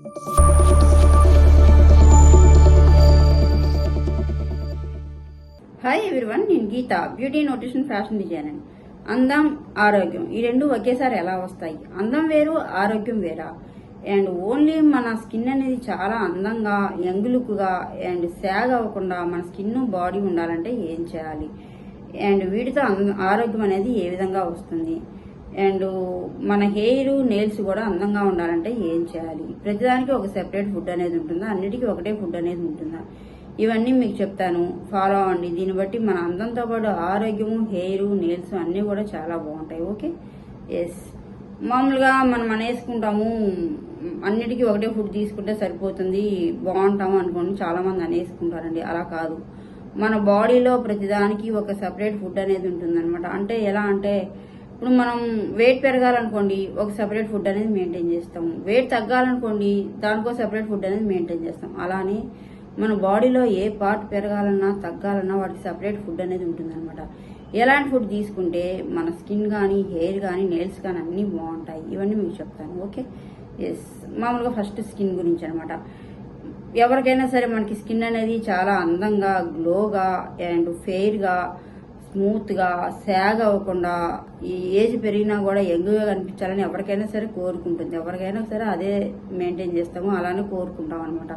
Hi everyone నేను Geetha. Beauty nutrition fashion designer అందం ఆరోగ్యం. ఈ రెండు ఒకేసారి ఎలా వస్తాయి? అందం వేరు ఆరోగ్యం వేరా? అండ్ ఓన్లీ మన స్కిన్ అనేది చాలా అందంగా యంగ్ లుక్గా అండ్ శాగ్ అవ్వకుండా మన స్కిన్ బాడీ ఉండాలంటే ఏం చేయాలి? అండ్ వీటితో అందం ఆరోగ్యం అనేది ఏ విధంగా వస్తుంది? అండ్ మన హెయిర్ నెయిల్స్ కూడా అందంగా ఉండాలంటే ఏం చేయాలి? ప్రతిదానికి ఒక సెపరేట్ ఫుడ్ అనేది ఉంటుందా? అన్నిటికీ ఒకటే ఫుడ్ అనేది ఉంటుందా? ఇవన్నీ మీకు చెప్తాను. ఫాలో అవ్వండి. దీన్ని బట్టి మన అందంతో పాటు ఆరోగ్యము హెయిర్ నెయిల్స్ అన్నీ కూడా చాలా బాగుంటాయి. ఓకే? ఎస్ మామూలుగా మనం అనేసుకుంటాము అన్నిటికీ ఒకటే ఫుడ్ తీసుకుంటే సరిపోతుంది బాగుంటాము అనుకోండి చాలామంది అనేసుకుంటారండి. అలా కాదు. మన బాడీలో ప్రతిదానికి ఒక సపరేట్ ఫుడ్ అనేది ఉంటుందన్నమాట. అంటే ఎలా అంటే ఇప్పుడు మనం వెయిట్ పెరగాలనుకోండి ఒక సపరేట్ ఫుడ్ అనేది మెయింటైన్ చేస్తాము వెయిట్ తగ్గాలనుకోండి దానికో సపరేట్ ఫుడ్ అనేది మెయింటైన్ చేస్తాం. అలానే మన బాడీలో ఏ పార్ట్ పెరగాలన్నా తగ్గాలన్నా వాటికి సపరేట్ ఫుడ్ అనేది ఉంటుందన్నమాట. ఎలాంటి ఫుడ్ తీసుకుంటే మన స్కిన్ కానీ హెయిర్ కానీ నెయిల్స్ కానీ అన్నీ బాగుంటాయి. ఇవన్నీ మీకు చెప్తాను ఓకే? ఎస్ మామూలుగా ఫస్ట్ స్కిన్ గురించి అనమాట ఎవరికైనా సరే మనకి స్కిన్ అనేది చాలా అందంగా గ్లోగా అండ్ ఫెయిర్గా స్మూత్గా శాగ్ అవ్వకుండా ఈ ఏజ్ పెరిగినా కూడా యంగ్గా కనిపించాలని ఎవరికైనా సరే కోరుకుంటుంది. ఎవరికైనా సరే అదే మెయింటైన్ చేస్తాము అలానే కోరుకుంటాం అనమాట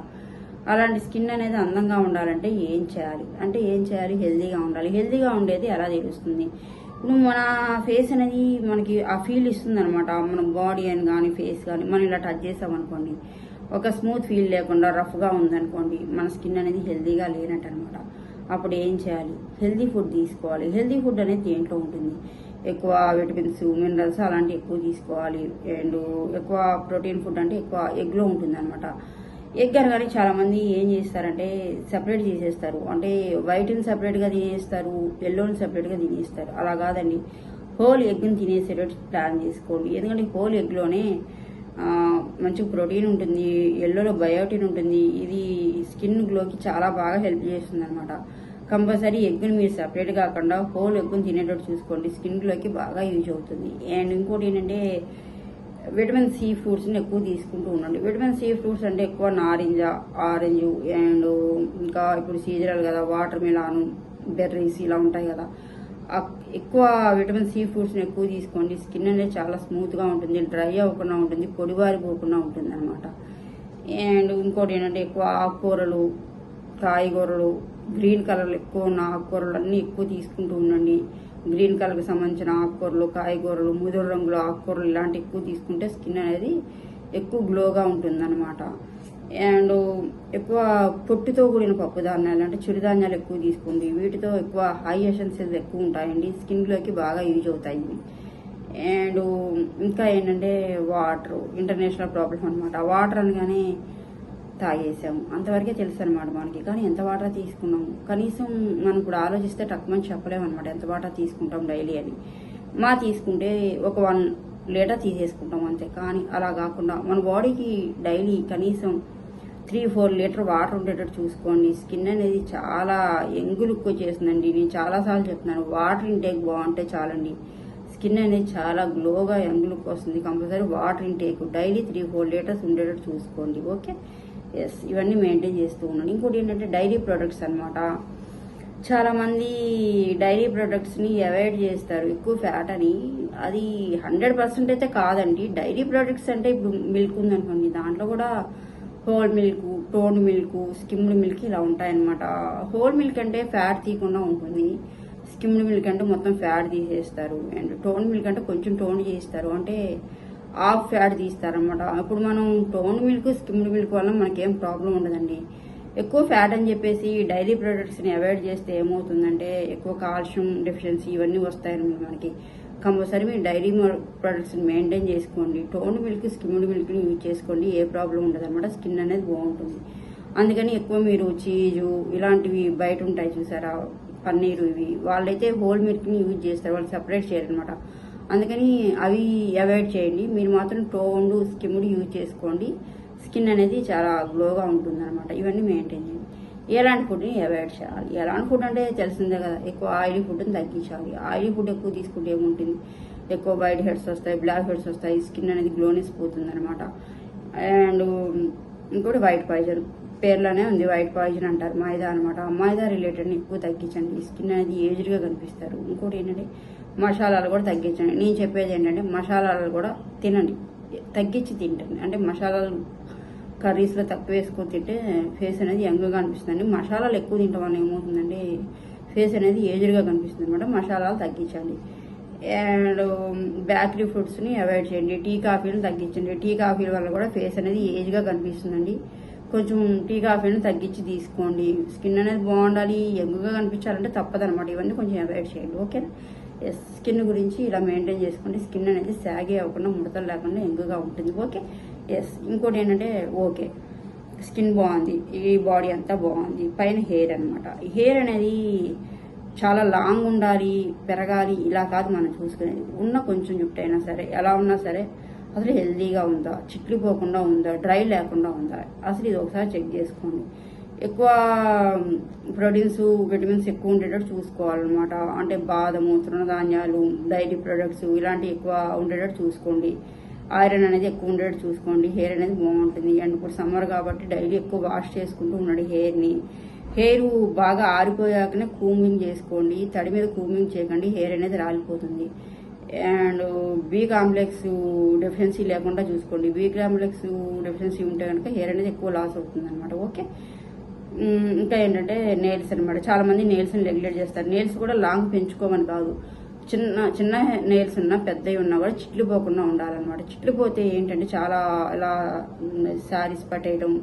అలాంటి స్కిన్ అనేది అందంగా ఉండాలంటే ఏం చేయాలి? అంటే ఏం చేయాలి? హెల్దీగా ఉండాలి. హెల్దీగా ఉండేది ఎలా తెలుస్తుంది? నువ్వు మన ఫేస్ అనేది మనకి ఆ ఫీల్ ఇస్తుంది అనమాట మన బాడీ అని కానీ ఫేస్ కానీ మనం ఇలా టచ్ చేసామనుకోండి ఒక స్మూత్ ఫీల్ లేకుండా రఫ్గా ఉందనుకోండి మన స్కిన్ అనేది హెల్దీగా లేనట్టు అనమాట అప్పుడు ఏం చేయాలి? హెల్దీ ఫుడ్ తీసుకోవాలి. హెల్దీ ఫుడ్ అనేది దేంట్లో ఉంటుంది? ఎక్కువ విటమిన్స్ మినరల్స్ అలాంటివి ఎక్కువ తీసుకోవాలి. అండ్ ఎక్కువ ప్రోటీన్ ఫుడ్ అంటే ఎక్కువ ఎగ్లో ఉంటుంది అనమాట ఎగ్ అనగానే చాలామంది ఏం చేస్తారంటే సపరేట్ చేసేస్తారు. అంటే వైట్ని సపరేట్గా తినేస్తారు ఎల్లోని సపరేట్గా తినేస్తారు. అలా కాదండి. హోల్ ఎగ్ని తినేసేటట్టు ప్లాన్ చేసుకోండి. ఎందుకంటే హోల్ ఎగ్లోనే మంచి ప్రోటీన్ ఉంటుంది ఎల్లోలో బయోటిన్ ఉంటుంది. ఇది స్కిన్ గ్లోకి చాలా బాగా హెల్ప్ చేస్తుంది అనమాట కంపల్సరీ ఎగ్గుని మీరు సపరేట్ కాకుండా హోల్ ఎగ్గుని తినేటట్టు చూసుకోండి. స్కిన్ గ్లోకి బాగా యూజ్ అవుతుంది. అండ్ ఇంకోటి ఏంటంటే విటమిన్ సి ఫ్రూట్స్ని ఎక్కువ తీసుకుంటూ ఉండండి. విటమిన్ సి ఫ్రూట్స్ అంటే ఎక్కువ నారింజ ఆరెంజ్ అండ్ ఇంకా ఇప్పుడు సీజనల్ కదా వాటర్ మిలాను బెర్రీస్ ఇలా ఉంటాయి కదా. ఎక్కువ విటమిన్ సి ఫుడ్స్ని ఎక్కువ తీసుకోండి. స్కిన్ అనేది చాలా స్మూత్గా ఉంటుంది డ్రై అవ్వకుండా ఉంటుంది పొడివారిపోకుండా ఉంటుంది అనమాట అండ్ ఇంకోటి ఏంటంటే ఎక్కువ ఆకుకూరలు కాయగూరలు గ్రీన్ కలర్లు ఎక్కువ ఉన్న ఆకుకూరలు అన్నీ ఎక్కువ తీసుకుంటూ ఉండండి. గ్రీన్ కలర్కి సంబంధించిన ఆకుకూరలు కాయగూరలు ముదురు రంగుల ఆకుకూరలు ఇలాంటివి ఎక్కువ తీసుకుంటే స్కిన్ అనేది ఎక్కువ గ్లోగా ఉంటుందన్నమాట. అండ్ ఎక్కువ పొట్టుతో కూడిన పప్పు ధాన్యాలు అంటే చిరుధాన్యాలు ఎక్కువ తీసుకోండి. వీటితో ఎక్కువ హై ఎసెన్సెస్ ఎక్కువ ఉంటాయండి. స్కిన్లోకి బాగా యూజ్ అవుతాయి. అండ్ ఇంకా ఏంటంటే వాటర్ ఇంటర్నేషనల్ ప్రాబ్లం అనమాట వాటర్ అనగానే తాగేసాము అంతవరకే తెలుసు అనమాట మనకి. కానీ ఎంత వాటర్ తీసుకున్నాము కనీసం మనం ఇప్పుడు ఆలోచిస్తే టక్మని చెప్పలేము అనమాట ఎంత వాటర్ తీసుకుంటాం డైలీ అని. మా తీసుకుంటే ఒక వన్ లేటర్ తీసేసుకుంటాం అంతే. కానీ అలా కాకుండా మన బాడీకి డైలీ కనీసం త్రీ ఫోర్ లీటర్ వాటర్ ఉండేటట్టు చూసుకోండి. స్కిన్ అనేది చాలా యంగ్ లుక్ వచ్చేసిందండి నేను చాలాసార్లు చెప్తున్నాను వాటర్ ఇంటేక్ బాగుంటే చాలండి. స్కిన్ అనేది చాలా గ్లోగా యంగ్ లుక్ వస్తుంది. Compulsory water intake daily three four litres ఉండేటట్టు చూసుకోండి. ఓకే? ఎస్ ఇవన్నీ మెయింటైన్ చేస్తూ ఉన్నాను ఇంకోటి ఏంటంటే డైలీ ప్రొడక్ట్స్ అనమాట చాలామంది డైరీ ప్రొడక్ట్స్ని అవాయిడ్ చేస్తారు. ఎక్కువ ఫ్యాట్ అని. అది హండ్రెడ్ పర్సెంట్ అయితే కాదండి. డైరీ ప్రొడక్ట్స్ అంటే ఇప్పుడు మిల్క్ ఉందనుకోండి దాంట్లో కూడా whole milk tone milk skimmed milk ఇలా ఉంటాయన్నమాట. హోల్ మిల్క్ అంటే ఫ్యాట్ తీయకుండా ఉంటుంది. స్కిమ్డ్ మిల్క్ అంటే మొత్తం ఫ్యాట్ తీసేస్తారు. అండ్ టోన్ మిల్క్ అంటే కొంచెం టోన్ చేస్తారు. అంటే హాఫ్ ఫ్యాట్ తీస్తారనమాట అప్పుడు మనం టోన్ మిల్క్ స్కిమ్డ్ మిల్క్ వల్ల మనకేం ప్రాబ్లం ఉండదండి. ఎక్కువ ఫ్యాట్ అని చెప్పేసి డైరీ ప్రొడక్ట్స్ని అవాయిడ్ చేస్తే ఏమవుతుందంటే ఎక్కువ కాల్షియం డెఫిషియన్సీ ఇవన్నీ వస్తాయన్నమాట మనకి. కంపల్సరీ మీరు డైరీ ప్రొడక్ట్స్ని మెయింటైన్ చేసుకోండి. టోన్ మిల్క్ స్కిమ్డ్ మిల్క్ని యూజ్ చేసుకోండి. ఏ ప్రాబ్లం ఉండదు అనమాట స్కిన్ అనేది బాగుంటుంది. అందుకని ఎక్కువ మీరు చీజు ఇలాంటివి బయట ఉంటాయి చూసారా? పన్నీరు ఇవి. వాళ్ళైతే హోల్ మిల్క్ని యూజ్ చేస్తారు. వాళ్ళు సపరేట్ చేయరనమాట అందుకని అవి అవాయిడ్ చేయండి. మీరు మాత్రం టోన్డ్ స్కిమ్డ్ యూజ్ చేసుకోండి. స్కిన్ అనేది చాలా గ్లోగా ఉంటుంది అనమాట ఇవన్నీ మెయింటైన్ చేయండి. ఎలాంటి ఫుడ్ని అవాయిడ్ చేయాలి. ఎలాంటి ఫుడ్ అంటే తెలిసిందే కదా ఎక్కువ ఆయిలీ ఫుడ్ని తగ్గించాలి. ఆయిలీ ఫుడ్ ఎక్కువ తీసుకుంటే ఏముంటుంది? ఎక్కువ వైట్ హెడ్స్ వస్తాయి బ్లాక్ హెడ్స్ వస్తాయి స్కిన్ అనేది గ్లోనెస్ పోతుంది అనమాట అండ్ ఇంకోటి వైట్ పాయిజన్ పేర్లోనే ఉంది వైట్ పాయిజన్ అంటారు మైదా అనమాట మైదా రిలేటెడ్ ఎక్కువ తగ్గించండి. స్కిన్ అనేది ఏజ్డ్గా కనిపిస్తారు. ఇంకోటి ఏంటంటే మసాలాలు కూడా తగ్గించండి. నేను చెప్పేది ఏంటంటే మసాలాలు కూడా తినండి. తగ్గించి తింటండి. అంటే మసాలాలు కర్రీస్లో తక్కువ వేసుకొని తింటే ఫేస్ అనేది యంగ్గా అనిపిస్తుంది మసాలాలు ఎక్కువ తింటాం వల్ల ఏమవుతుందంటే ఫేస్ అనేది ఏజ్డ్గా కనిపిస్తుంది అనమాట. మసాలాలు తగ్గించాలి. అండ్ బేకరీ ఫుడ్స్ని అవాయిడ్ చేయండి. టీ కాఫీలు తగ్గించండి. టీ కాఫీల వల్ల కూడా ఫేస్ అనేది ఏజ్గా కనిపిస్తుందండి. కొంచెం టీ కాఫీని తగ్గించి తీసుకోండి. స్కిన్ అనేది బాగుండాలి. యంగ్గా కనిపించాలంటే తప్పదనమాట ఇవన్నీ కొంచెం అవాయిడ్ చేయండి. ఓకే? ఎస్ స్కిన్ గురించి ఇలా మెయింటైన్ చేసుకోండి. స్కిన్ అనేది సాగే అవ్వకుండా ముడతలు లేకుండా యంగ్గా ఉంటుంది. ఓకే? ఎస్ ఇంకోటి ఏంటంటే ఓకే. స్కిన్ బాగుంది. ఈ బాడీ అంతా బాగుంది. పైన హెయిర్ అనమాట హెయిర్ అనేది చాలా లాంగ్ ఉండాలి పెరగాలి ఇలా కాదు మనం చూసుకునేది. ఉన్న కొంచెం జుట్టైనా సరే ఎలా ఉన్నా సరే అసలు హెల్దీగా ఉందా చిట్లిపోకుండా ఉందా డ్రై లేకుండా ఉందా అసలు ఇది ఒకసారి చెక్ చేసుకోండి. ఎక్కువ ప్రోటీన్స్ విటమిన్స్ ఎక్కువ ఉండేటట్టు చూసుకోవాలన్నమాట. అంటే బాదము తృణధాన్యాలు డైరీ ప్రొడక్ట్స్ ఇలాంటివి ఎక్కువ ఉండేటట్టు చూసుకోండి. ఐరన్ అనేది ఎక్కువ ఉండేది చూసుకోండి. హెయిర్ అనేది బాగుంటుంది. అండ్ ఇప్పుడు సమ్మర్ కాబట్టి డైలీ ఎక్కువ వాష్ చేసుకుంటూ ఉన్నాడు హెయిర్ని. హెయిర్ బాగా ఆరిపోయాకనే కూమింగ్ చేసుకోండి. తడి మీద కూమింగ్ చేయకండి. హెయిర్ అనేది రాలిపోతుంది. అండ్ బీ కాంప్లెక్స్ డెఫిషియన్సీ లేకుండా చూసుకోండి. బీ కాంప్లెక్స్ డెఫిషియన్సీ ఉంటే కనుక హెయిర్ అనేది ఎక్కువ లాస్ అవుతుంది అనమాట ఓకే ఇంకా ఏంటంటే నెయిల్స్ అనమాట చాలా మంది నేల్స్ని రెగ్యులేట్ చేస్తారు. నెయిల్స్ కూడా లాంగ్ పెంచుకోమని కాదు. చిన్న చిన్న నెయిల్స్ ఉన్నా పెద్దవి ఉన్నా కూడా చిట్లు పోకుండా ఉండాలన్నమాట. చిట్లు పోతే ఏంటంటే చాలా ఇలా శారీస్ పట్టేయడం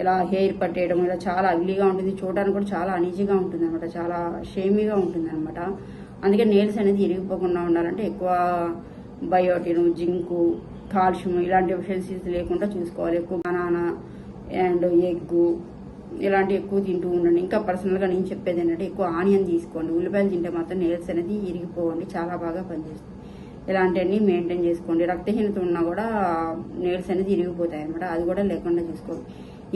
ఇలా హెయిర్ పట్టేయడం ఇలా చాలా అగ్లీగా ఉంటుంది. చూడడానికి కూడా చాలా అనీజీగా ఉంటుంది అనమాట చాలా షేమీగా ఉంటుంది అనమాట అందుకే నెయిల్స్ అనేది ఇరిగిపోకుండా ఉండాలంటే ఎక్కువ బయోటిన్ జింకు కాల్షియం ఇలాంటి డెఫిషియన్సీస్ లేకుండా చూసుకోవాలి. ఎక్కువ బనానా అండ్ ఎగ్గు ఇలాంటివి ఎక్కువ తింటూ ఉండండి. ఇంకా పర్సనల్గా నేను చెప్పేది ఏంటంటే ఎక్కువ ఆనియన్ తీసుకోండి. ఉల్లిపాయలు తింటే మాత్రం నేల్స్ అనేది ఇరిగిపోవండి చాలా బాగా పనిచేస్తుంది. ఇలాంటివన్నీ మెయింటైన్ చేసుకోండి. రక్తహీనత ఉన్నా కూడా నేల్స్ అనేది ఇరిగిపోతాయి అనమాట అది కూడా లేకుండా చూసుకోండి.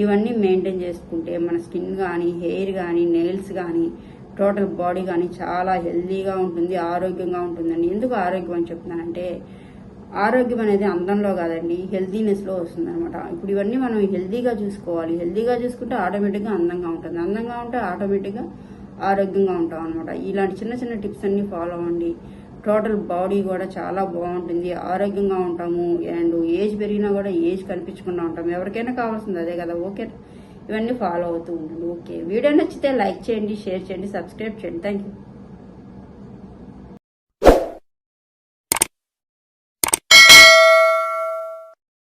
ఇవన్నీ మెయింటైన్ చేసుకుంటే మన స్కిన్ కానీ హెయిర్ కానీ నెయిల్స్ కానీ టోటల్ బాడీ కానీ చాలా హెల్దీగా ఉంటుంది ఆరోగ్యంగా ఉంటుందండి. ఎందుకు ఆరోగ్యం అని చెప్తున్నానంటే ఆరోగ్యం అనేది అందంలో కాదండి హెల్దీనెస్లో వస్తుంది అనమాట ఇప్పుడు ఇవన్నీ మనం హెల్దీగా చూసుకోవాలి. హెల్దీగా చూసుకుంటే ఆటోమేటిక్గా అందంగా ఉంటుంది. అందంగా ఉంటే ఆటోమేటిక్గా ఆరోగ్యంగా ఉంటాం అనమాట ఇలాంటి చిన్న చిన్న టిప్స్ అన్ని ఫాలో అవ్వండి. టోటల్ బాడీ కూడా చాలా బాగుంటుంది. ఆరోగ్యంగా ఉంటాము. అండ్ ఏజ్ పెరిగినా కూడా ఏజ్ కనిపించకుండా ఉంటాము. ఎవరికైనా కావాల్సింది అదే కదా ఓకే? ఇవన్నీ ఫాలో అవుతూ ఉండండి. ఓకే. వీడియో నచ్చితే లైక్ చేయండి షేర్ చేయండి సబ్స్క్రైబ్ చేయండి. Thank you